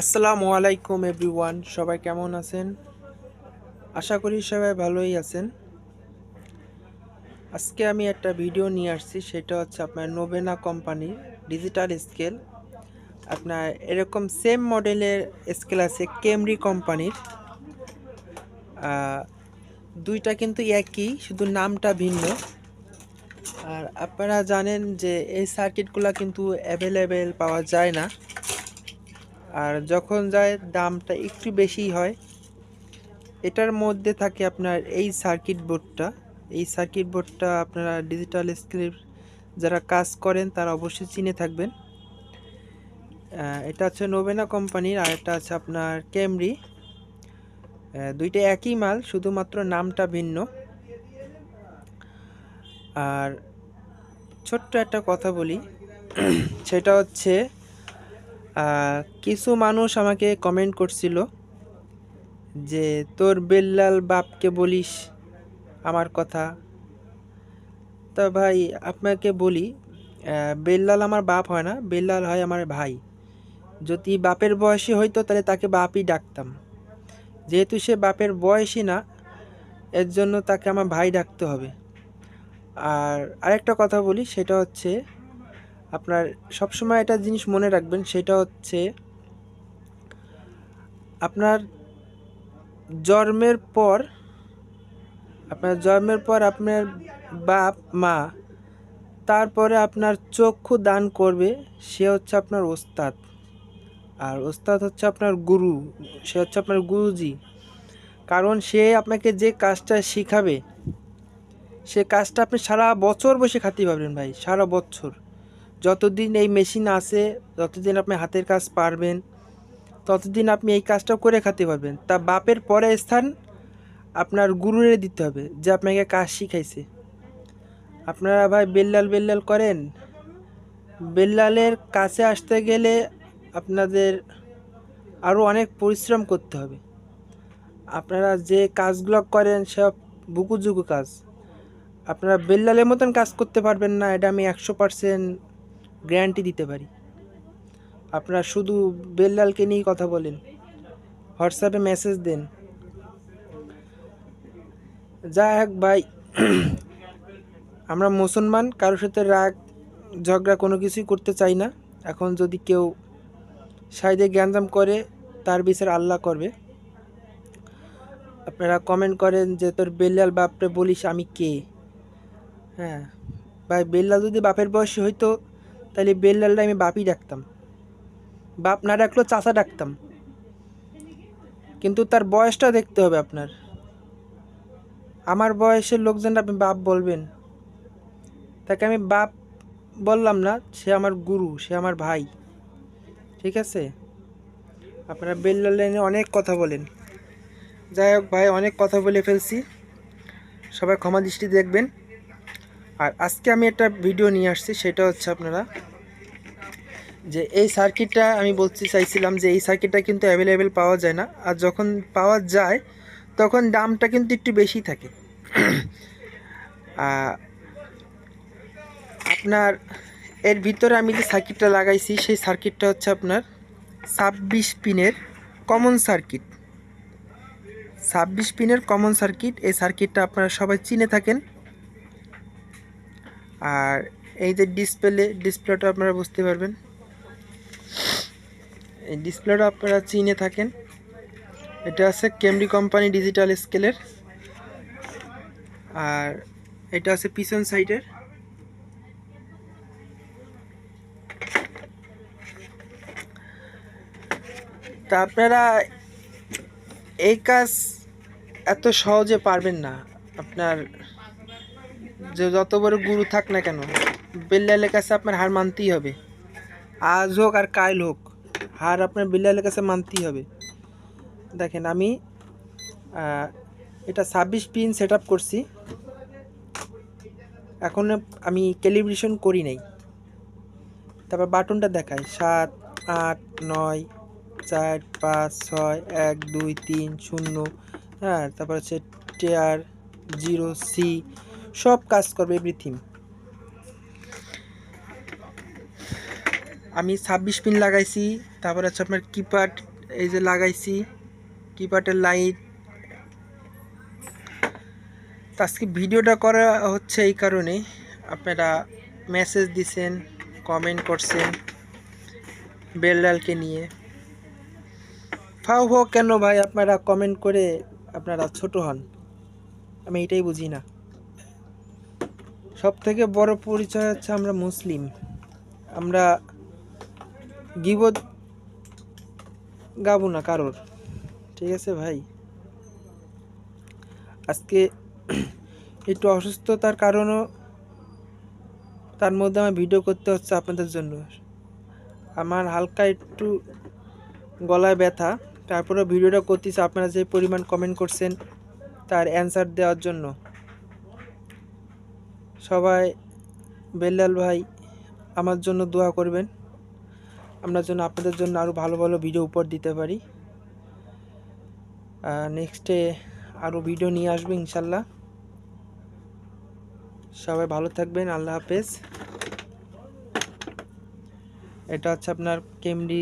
আসসালামু আলাইকুম, এভরিওয়ান। সবাই কেমন আছেন? আশা করি সবাই ভালোই আছেন। আজকে আমি একটা ভিডিও নিয়ে আসছি, সেটা হচ্ছে আপনার নোবেনা কোম্পানির ডিজিটাল স্কেল। আপনার এরকম সেম মডেলের স্কেল আছে কেমরি কোম্পানির। দুইটা কিন্তু একই, শুধু নামটা ভিন্ন। আর আপনারা জানেন যে এই সার্কিটগুলো কিন্তু অ্যাভেলেবেল পাওয়া যায় না। আর যখন যায় দামটা একটু বেশি হয়, এটার মধ্যে থাকে আপনার এই সার্কিট বোর্ডটা এই সার্কিট বোর্ডটা আপনারা ডিজিটাল স্ক্রিপ যারা কাজ করেন, তারা অবশ্যই চিনে থাকবেন। এটা হচ্ছে নোবেনা কোম্পানির আর এটা আছে আপনার ক্যামরি দুইটা একই মাল, শুধুমাত্র নামটা ভিন্ন। আর ছোট্ট একটা কথা বলি, সেটা হচ্ছে কিছু মানুষ আমাকে কমেন্ট করছিল যে, তোর বেল্লাল বাপকে বলিস আমার কথা? তা ভাই, আপনাকে বলি বেল্লাল আমার বাপ হয় না, বেল্লাল হয় আমার ভাই। যদি বাপের বয়সী হইতো, তাহলে তাকে বাপই ডাকতাম। যেহেতু সে বাপের বয়সী না, এর জন্য তাকে আমার ভাই ডাকতে হবে। আর আরেকটা কথা বলি, সেটা হচ্ছে আপনার সবসময় একটা জিনিস মনে রাখবেন, সেটা হচ্ছে আপনার জন্মের পর, আপনার জন্মের পর আপনার বাপ, মা, তারপরে আপনার চক্ষু দান করবে, সে হচ্ছে আপনার ওস্তাদ। আর ওস্তাদ হচ্ছে আপনার গুরু, সে হচ্ছে আপনার গুরুজি। কারণ সে আপনাকে যে কাজটা শিখাবে, সে কাজটা আপনি সারা বছর বসে খাতে পারবেন ভাই, সারা বছর। যতদিন এই মেশিন আছে, যতদিন আপনি হাতের কাজ পারবেন, ততদিন আপনি এই কাজটা করে খাতে পারবেন। তা বাপের পরে স্থান আপনার গুরুরে দিতে হবে যে আপনাকে কাজ শিখাইছে। আপনারা ভাই বেল্লাল বেল্লাল করেন। বেল্লালের কাছে আসতে গেলে আপনাদের আরও অনেক পরিশ্রম করতে হবে। আপনারা যে কাজগুলো করেন সব বুকুজুকু কাজ। আপনারা বেল্লালের মতন কাজ করতে পারবেন না, এটা আমি একশো পারসেন্ট গ্যারান্টি দিতে পারি। আপনারা শুধু বেল্লালকে নিয়েই কথা বলেন। হোয়াটসঅ্যাপে মেসেজ দেন। যা হোক ভাই, আমরা মুসলমান, কারোর সাথে রাগ, ঝগড়া কোনো কিছুই করতে চাই না। এখন যদি কেউ সাইডে জ্ঞানজাম করে, তার বিচার আল্লাহ করবে। আপনারা কমেন্ট করেন যে, তোর বেল্লাল বাপরে বলিস আমি কে? হ্যাঁ ভাই, বেল্লাল যদি বাপের বয়সী হইতো তাহলে বেল্লালটা আমি বাপই ডাকতাম। বাপ না ডাকলেও চাচা ডাকতাম। কিন্তু তার বয়সটা দেখতে হবে আপনার। আমার বয়সের লোকজন আপনি বাপ বলবেন। তাকে আমি বাপ বললাম না, সে আমার গুরু, সে আমার ভাই। ঠিক আছে? আপনারা বেল্লাল লাইনে অনেক কথা বলেন। যাই হোক ভাই, অনেক কথা বলে ফেলছি। সবাই ক্ষমা দৃষ্টি দেখবেন। আর আজকে আমি একটা ভিডিও নিয়ে আসছি, সেটা হচ্ছে আপনারা যে এই সার্কিটটা আমি বলতে চাইছিলাম যে এই সার্কিটটা কিন্তু অ্যাভেলেবেল পাওয়া যায় না। আর যখন পাওয়া যায়, তখন দামটা কিন্তু একটু বেশি থাকে। আপনার এর ভিতরে আমি যে সার্কিটটা লাগাইছি, সেই সার্কিটটা হচ্ছে আপনার ছাব্বিশ পিনের কমন সার্কিট ছাব্বিশ পিনের কমন সার্কিট এই সার্কিটটা আপনারা সবাই চিনে থাকেন। আর এই যে ডিসপ্লে ডিসপ্লেটা আপনারা বুঝতে পারবেন। এই ডিসপ্লেটা আপনারা চিনে থাকেন। এটা আছে কেমডি কোম্পানি ডিজিটাল স্কেলের আর এটা আছে পিছন সাইডের তা আপনারা এই কাজ এত সহজে পারবেন না। আপনার যে যত বড় গুরু থাক না কেন, বেল্লালের কাছে আপনার হার মানতেই হবে। আজ হোক আর কাল হোক, হার আপনার বিল্লালের কাছে মানতেই হবে। দেখেন আমি এটা ছাব্বিশ পিন সেট করছি। এখন আমি ক্যালিব্রেশন করি নাই। তারপর বাটনটা দেখাই। সাত, আট, নয়, চার, পাঁচ, ছয়, এক, দুই, তিন, শূন্য। হ্যাঁ তারপর হচ্ছে টেয়ার জিরো সি সব কাজ করবে এভরিথিং আমি ছাব্বিশ পিন লাগাইছি, তারপর হচ্ছে আপনার কিপ্যাড এই যে লাগাইছি কিপ্যাডের লাইট আজকে ভিডিওটা করা হচ্ছে এই কারণে। আপনারা মেসেজ দিছেন কমেন্ট করছেন বেলডালকে নিয়ে। ফাও ফাও কেন ভাই আপনারা কমেন্ট করে আপনারা ছোট হন? আমি এটাই বুঝি না। সব থেকে বড় পরিচয় হচ্ছে আমরা মুসলিম। আমরা গিবত গাবো না কারোর। ঠিক আছে ভাই? আজকে একটু অসুস্থতার কারণও তার মধ্যে আমার ভিডিও করতে হচ্ছে আপনাদের জন্য। আমার হালকা একটু গলায় ব্যথা তারপরে ভিডিওটা করতেছি, আপনারা যে পরিমাণ কমেন্ট করছেন তার অ্যান্সার দেওয়ার জন্য। সবাই, বেল্লাল ভাই, আমার জন্য দোয়া করবেন। আমরা যেন আপনাদের জন্য আরও ভালো ভালো ভিডিও উপর দিতে পারি। নেক্সটে আরও ভিডিও নিয়ে আসব ইনশাল্লাহ। সবাই ভালো থাকবেন, আল্লাহ হাফেজ। এটা হচ্ছে আপনার কেমডি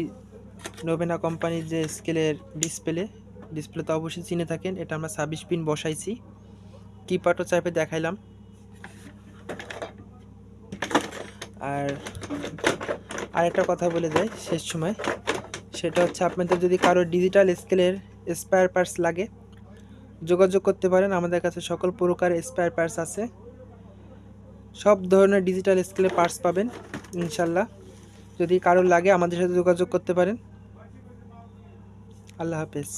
নোভেনা কোম্পানির যে স্কেলের ডিসপ্লে ডিসপ্লে তো অবশ্যই চিনে থাকেন, এটা আমরা ছাব্বিশ পিন বসাইছি। কিপ্যাডও চাইপে দেখাইলাম। আর আরেকটা কথা বলে যাই শেষ সময়। সেটা হচ্ছে আপনাদের যদি কারও ডিজিটাল স্কেলের স্পায়ার পার্টস লাগে, যোগাযোগ করতে পারেন। আমাদের কাছে সকল প্রকার স্পায়ার পার্টস আছে। সব ধরনের ডিজিটাল স্কেলের পার্টস পাবেন, ইনশাল্লাহ। যদি কারোর লাগে, আমাদের সাথে যোগাযোগ করতে পারেন। আল্লাহ হাফেজ।